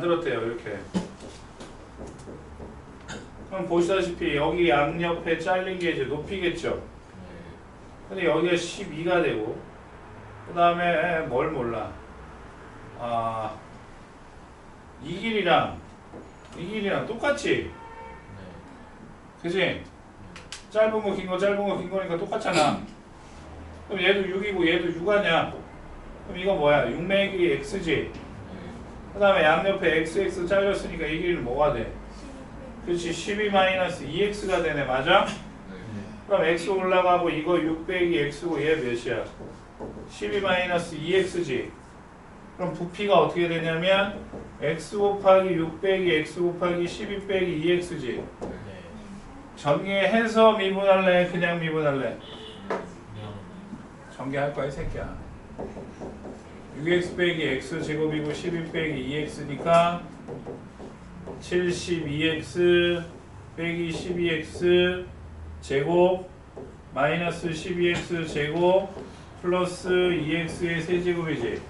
만들었대요 이렇게. 그럼 보시다시피 여기 양옆에 잘린 게 이제 높이겠죠? 근데 여기가 12가 되고 그 다음에 뭘 몰라? 아, 이 길이랑 이 길이랑 똑같지 그지? 짧은 거 긴 거 짧은 거 긴 거니까 똑같잖아. 그럼 얘도 6이고 얘도 6 아냐? 그럼 이거 뭐야? 6 매기 x지 그 다음에 양옆에 xx 잘렸으니까 이 길이는 뭐가 돼? 그렇지 12-2x가 되네 맞아? 그럼 x 올라가고 이거 6 빼기 x고 얘 몇이야? 12-2x지 그럼 부피가 어떻게 되냐면 x 곱하기 6 빼기 x 곱하기 12 빼기 2x지 전개해서 미분할래 그냥 미분할래? 전개할 거야 이 새끼야 6x 빼기 x 제곱이고 12 빼기 2x니까 72x 빼기 12x 제곱 마이너스 12x 제곱 플러스 2x의 세제곱이지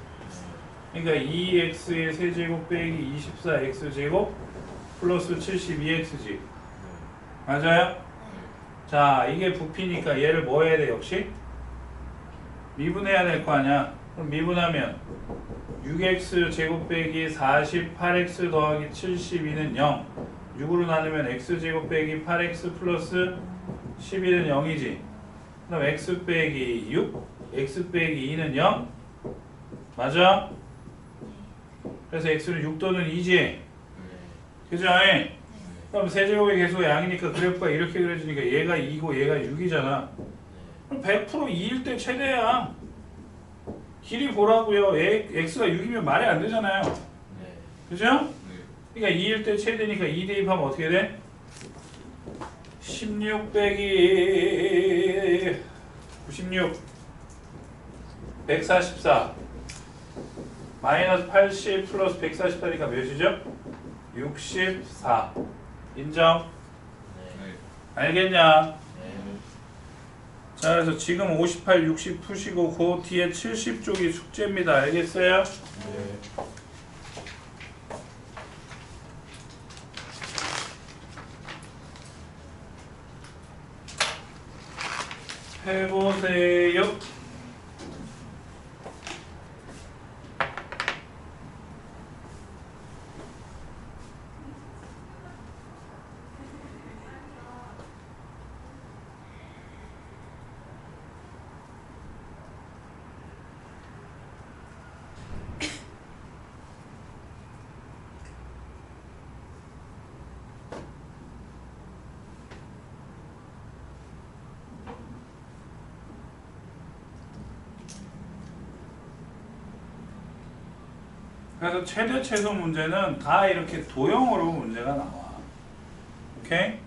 그러니까 2x의 세제곱 빼기 24x 제곱 플러스 72x지 맞아요? 자 이게 부피니까 얘를 뭐 해야 돼 역시? 미분해야 될 거 아니야 그럼 미분하면 6x 제곱 빼기 48x 더하기 72는 0 6으로 나누면 x 제곱 빼기 8x 플러스 12는 0이지. 그럼 x 빼기 6 x 빼기 2는 0 맞아? 그래서 x는 6 또는 2지. 그죠? 그럼 세제곱의 계수가 양이니까 그래프가 이렇게 그려지니까 얘가 2고 얘가 6이잖아. 그럼 100% 2일 때 최대야 길이 보라고요 에- x가 6이면 말이 안 되잖아요 그죠? 그러니까 2일 때 최대니까 2 대입하면 어떻게 돼? 16 빼기 96 144 마이너스 80 플러스 144니까 몇이죠? 64 인정? 알겠냐? 자 그래서 지금 58, 60 푸시고 그 뒤에 70쪽이 숙제입니다. 알겠어요? 해보세요. 그래서 최대 최소 문제는 다 이렇게 도형으로 문제가 나와. 오케이?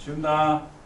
지운다.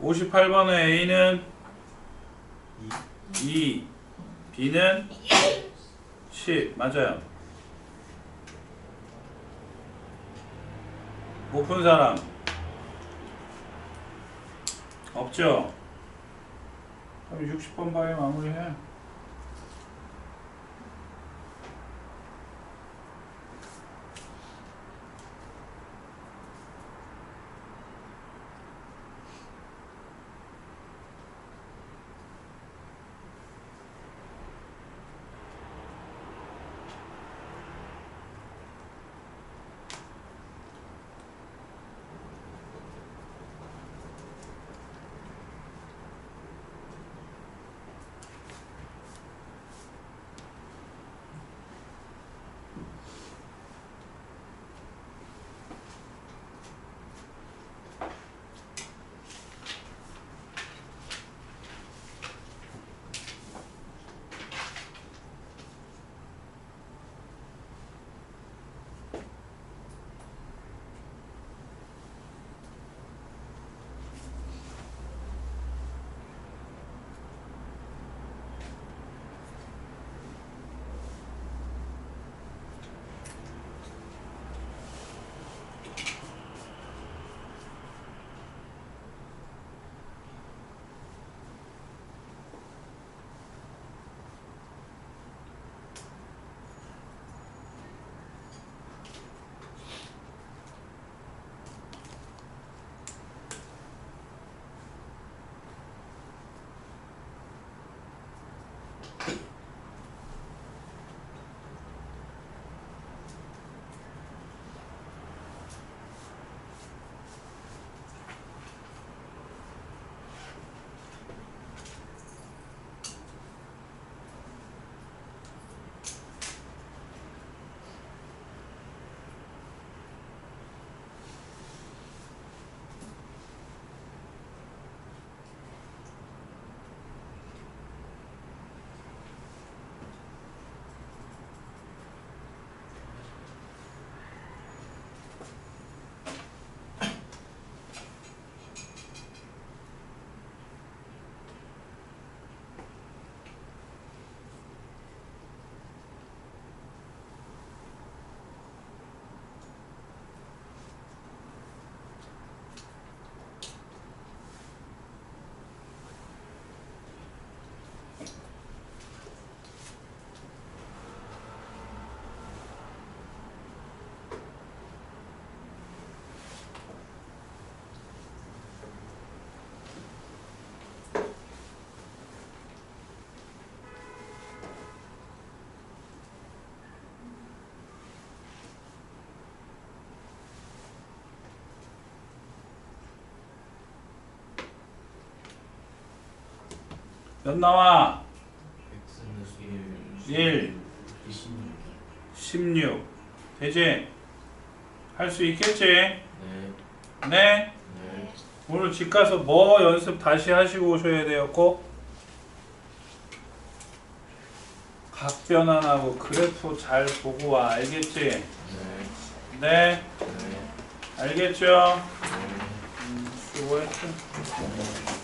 58번의 A는 2, B는 10. 맞아요. 못 푼 사람 없죠? 그럼 60번 방에 마무리해. 몇 나와? X는 1, 26 16. 되지? 할 수 있겠지? 네, 네? 네, 오늘 집 가서 뭐 연습 다시 하시고 오셔야 돼요, 꼭? 각 변환하고 그래프 잘 보고 와, 알겠지? 네, 네? 네, 알겠죠? 네. 음, 수고했어.